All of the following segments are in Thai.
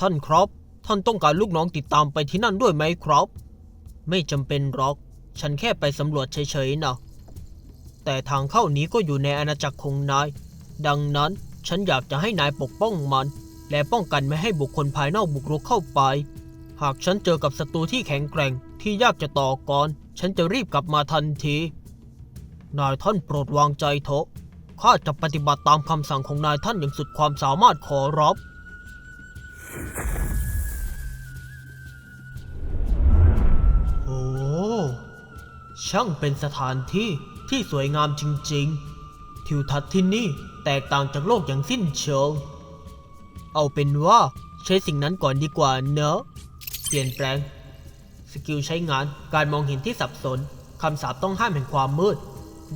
ท่านครับ ท่านต้องการลูกน้องติดตามไปที่นั่นด้วยไหมครับ ไม่จำเป็นหรอก ฉันแค่ไปสำรวจเฉยๆนะ แต่ทางเข้านี้ก็อยู่ในอาณาจักรของนาย ดังนั้นฉันอยากจะให้นายปกป้องมัน และป้องกันไม่ให้บุคคลภายนอกบุกรุกเข้าไป หากฉันเจอกับศัตรูที่แข็งแกร่งที่ยากจะต่อกรฉันจะรีบกลับมาทันที นายท่านโปรดวางใจเถอะข้าจะปฏิบัติตามคำสั่งของนายท่านอย่างสุดความสามารถขอรับ ช่างเป็นสถานที่ที่สวยงามจริงๆ ทิวทัศน์ที่นี่แตกต่างจากโลกอย่างสิ้นเชิง เอาเป็นว่าใช้สิ่งนั้นก่อนดีกว่าเนอะ เปลี่ยนแปลง สกิลใช้งาน การมองเห็นที่สับสน คำสาปต้องห้ามแห่งความมืด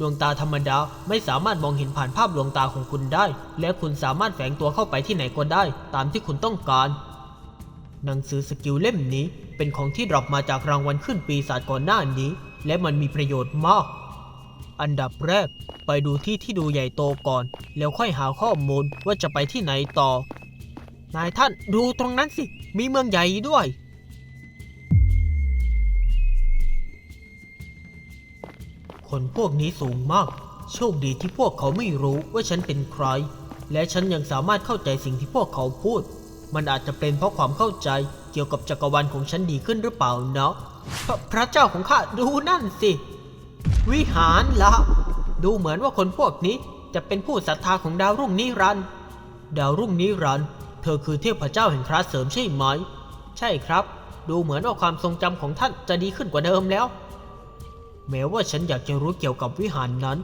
ดวงตาธรรมดาไม่สามารถมองเห็นผ่านภาพดวงตาของคุณได้ และคุณสามารถแฝงตัวเข้าไปที่ไหนก็ได้ ตามที่คุณต้องการ หนังสือสกิลเล่มนี้เป็นของที่ดรอปมาจากรางวัลขึ้นปีศาจก่อนหน้านี้ และมันมีประโยชน์มาก อันดับแรก ไปดูที่ที่ดูใหญ่โตก่อน แล้วค่อยหาข้อมูลว่าจะไปที่ไหนต่อ นายท่านดูตรงนั้นสิ มีเมืองใหญ่ด้วย คนพวกนี้สูงมาก โชคดีที่พวกเขาไม่รู้ว่าฉันเป็นใคร และฉันยังสามารถเข้าใจสิ่งที่พวกเขาพูด มันอาจจะเป็นเพราะความเข้าใจเกี่ยวกับจักรวาลของฉันดีขึ้นหรือเปล่าเนาะพระพระเจ้าของข้าดูนั่นสิ วิหารละดูเหมือนว่าคนพวกนี้จะเป็นผู้ศรัทธาของดาวรุ่งนิรันด์ดาวรุ่งนิรันด์เธอคือเทพเจ้าแห่งพระเสริมใช่ไหม ใช่ครับ ดูเหมือนว่าความทรงจำของท่านจะดีขึ้นกว่าเดิมแล้ว แม้ว่าฉันอยากจะรู้เกี่ยวกับวิหารนั้น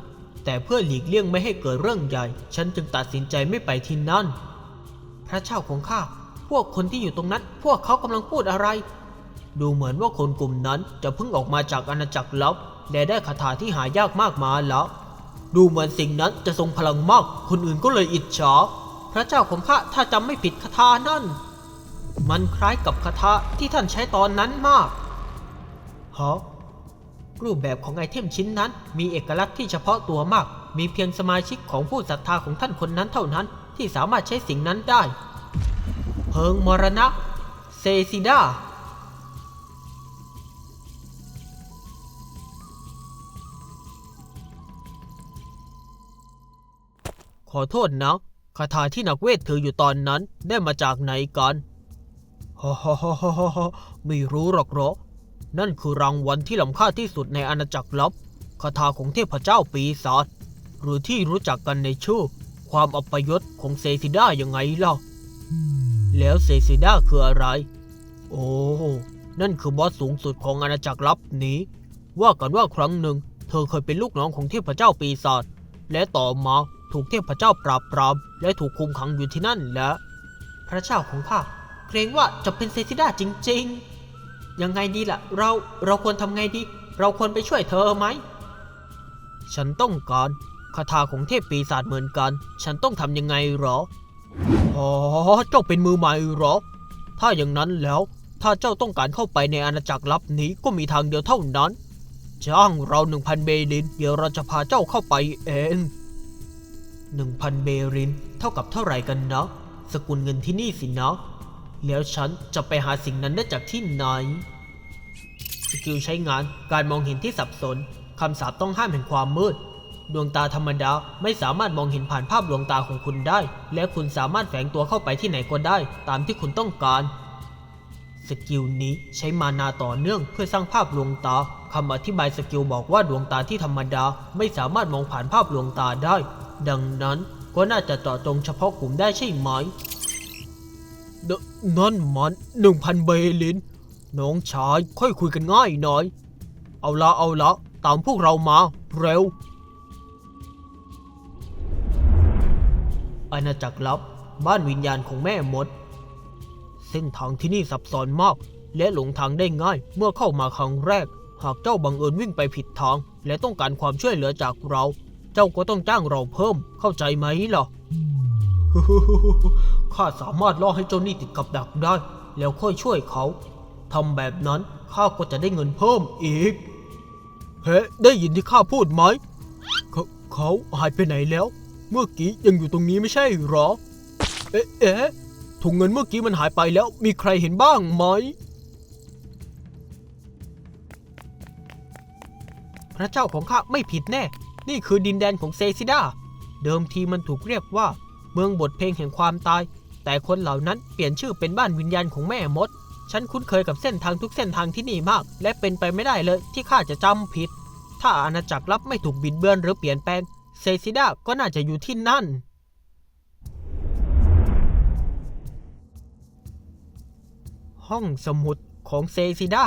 แต่เพื่อหลีกเลี่ยงไม่ให้เกิดเรื่องใหญ่ ฉันจึงตัดสินใจไม่ไปที่นั่น พระเจ้าของข้า พวกคนที่อยู่ตรงนั้น พวกเขากำลังพูดอะไร ดูเหมือนว่าคนกลุ่มนั้นจะเพิ่งออกมาจากอาณาจักรลับและได้คาถาที่หายากมากมายแล้ว ดูเหมือนสิ่งนั้นจะทรงพลังมาก คนอื่นก็เลยอิจฉา พระเจ้าของข้าถ้าจำไม่ผิดคาถานั่น มันคล้ายกับคาถาที่ท่านใช้ตอนนั้นมากฮะรูปแบบของไอเทมชิ้นนั้นมีเอกลักษณ์ที่เฉพาะตัวมาก มีเพียงสมาชิกของผู้ศรัทธาของท่านคนนั้นเท่านั้นที่สามารถใช้สิ่งนั้นได้ เพิงมรณะ เซซิดาขอโทษนะคาถาที่นักเวทถืออยู่ตอนนั้นได้มาจากไหนกันฮ่าฮ่าฮ่าฮ่าฮ่าไม่รู้หรอกหรอ นั่นคือรางวัลที่ล้ำค่าที่สุดในอาณาจักรลับคาถาของเทพเจ้าปีศาจ หรือที่รู้จักกันในชื่อ ความอัปยศของเซซิด้ายังไงล่ะแล้วเซซิด้าคืออะไร โอ้ นั่นคือบอสสูงสุดของอาณาจักรลับนี้ ว่ากันว่าครั้งหนึ่ง เธอเคยเป็นลูกน้องของเทพเจ้าปีศาจ และต่อมาถูกเทพเจ้าปราบปราม และถูกคุมขังอยู่ที่นั่นและพระเจ้าของข้าเกรงว่าจะเป็นเซซิด้าจริง ๆ ยังไงดีล่ะ เราเราควรทำไงดี เราควรไปช่วยเธอไหม ฉันต้องการ คาถาของเทพปีศาจเหมือนกัน ฉันต้องทำยังไงหรอ อ๋อ เจ้าเป็นมือใหม่หรอ ถ้าอย่างนั้นแล้ว ถ้าเจ้าต้องการเข้าไปในอาณาจักรลับนี้ก็มีทางเดียวเท่านั้น จ้างเราหนึ่งพันเบลิน เดี๋ยวเราจะพาเจ้าเข้าไปเองหนึ่งพันเบริน เท่ากับเท่าไหร่กันนะ สกุลเงินที่นี่สินะ แล้วฉันจะไปหาสิ่งนั้นได้จากที่ไหน สกิลใช้งาน การมองเห็นที่สับสน คำสาปต้องห้ามแห่งความมืด ดวงตาธรรมดาไม่สามารถมองเห็นผ่านภาพดวงตาของคุณได้ และคุณสามารถแฝงตัวเข้าไปที่ไหนก็ได้ ตามที่คุณต้องการสกิลนี้ใช้มานาต่อเนื่องเพื่อสร้างภาพดวงตาคำอธิบายสกิลบอกว่าดวงตาที่ธรรมดาไม่สามารถมองผ่านภาพดวงตาได้ ดังนั้นก็น่าจะเจาะจงเฉพาะกลุ่มได้ใช่ไหมนั่นมันหนึ่งพันเบลิน น้องชายค่อยคุยกันง่ายหน่อย เอาละเอาละตามพวกเรามาเร็ว อาณาจักรลับบ้านวิญญาณของแม่มด เส้นทางที่นี่ซับซ้อนมาก และหลงทางได้ง่ายเมื่อเข้ามาครั้งแรก หากเจ้าบังเอิญวิ่งไปผิดทาง และต้องการความช่วยเหลือจากเรา เจ้าก็ต้องจ้างเราเพิ่ม เข้าใจไหมล่ะข้าสามารถล่อให้เจ้านี่ติดกับดักได้ แล้วค่อยช่วยเขาทำแบบนั้นข้าก็จะได้เงินเพิ่มอีก เฮ้ ได้ยินที่ข้าพูดไหม เขาเขาหายไปไหนแล้ว เมื่อกี้ยังอยู่ตรงนี้ไม่ใช่หรอ เอ๊ะเอ๊ะถุงเงินเมื่อกี้มันหายไปแล้วมีใครเห็นบ้างไหม พระเจ้าของข้าไม่ผิดแน่ นี่คือดินแดนของเซซิดา เดิมทีมันถูกเรียกว่า เมืองบทเพลงแห่งความตาย แต่คนเหล่านั้นเปลี่ยนชื่อเป็นบ้านวิญญาณของแม่มด ฉันคุ้นเคยกับเส้นทางทุกเส้นทางที่นี่มาก และเป็นไปไม่ได้เลยที่ข้าจะจำผิด ถ้าอาณาจักรลับไม่ถูกบิดเบือนหรือเปลี่ยนแปลง เซซิดาก็น่าจะอยู่ที่นั่น ห้องสมุดของเซซิดา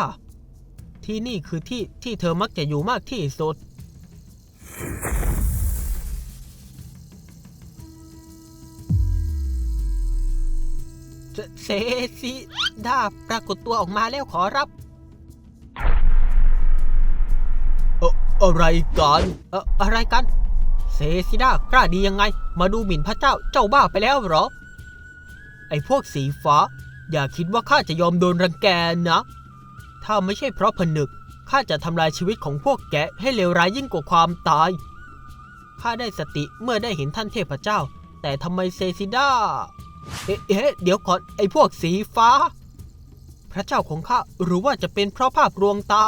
ที่นี่คือที่ที่เธอมักจะอยู่มากที่สุด เซซิดาปรากฏตัวออกมาแล้วขอรับเอออะไรกัน เอออะไรกัน ซซิดากล้าดียังไง มาดูหมิ่นพระเจ้าเจ้าบ้าไปแล้วหรอ ไอ้พวกสีฟ้า อย่าคิดว่าข้าจะยอมโดนรังแกนะ ถ้าไม่ใช่เพราะผนึกข้าจะทำลายชีวิตของพวกแกให้เลวร้ายยิ่งกว่าความตายข้าได้สติเมื่อได้เห็นท่านเทพเจ้า แต่ทำไมเซซิดาเอ๊ะเอ๊ะเดี๋ยวก่อนไอ้พวกสีฟ้า พระเจ้าของข้าหรือว่าจะเป็นเพราะภาพลวงตา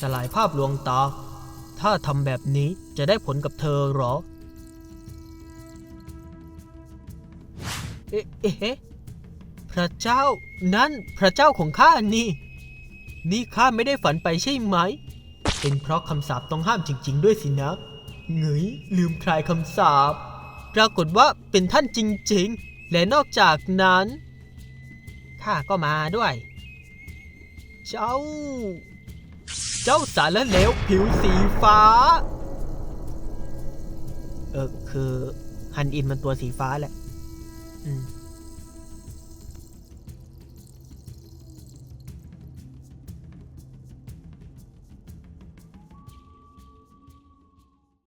สลายภาพลวงตา ถ้าทำแบบนี้จะได้ผลกับเธอหรอ เอ๊ะเอ๊ะพระเจ้า นั่นพระเจ้าของข้านี่ นี่ข้าไม่ได้ฝันไปใช่ไหม เป็นเพราะคำสาปต้องห้ามจริง ๆ ด้วยสินะเงยลืมคลายคำสาปปรากฏว่าเป็นท่านจริง ๆ และนอกจากนั้น ข้าก็มาด้วย เจ้า เจ้าสารเลวผิวสีฟ้า เออคือฮันอินมันตัวสีฟ้าแหละ อืม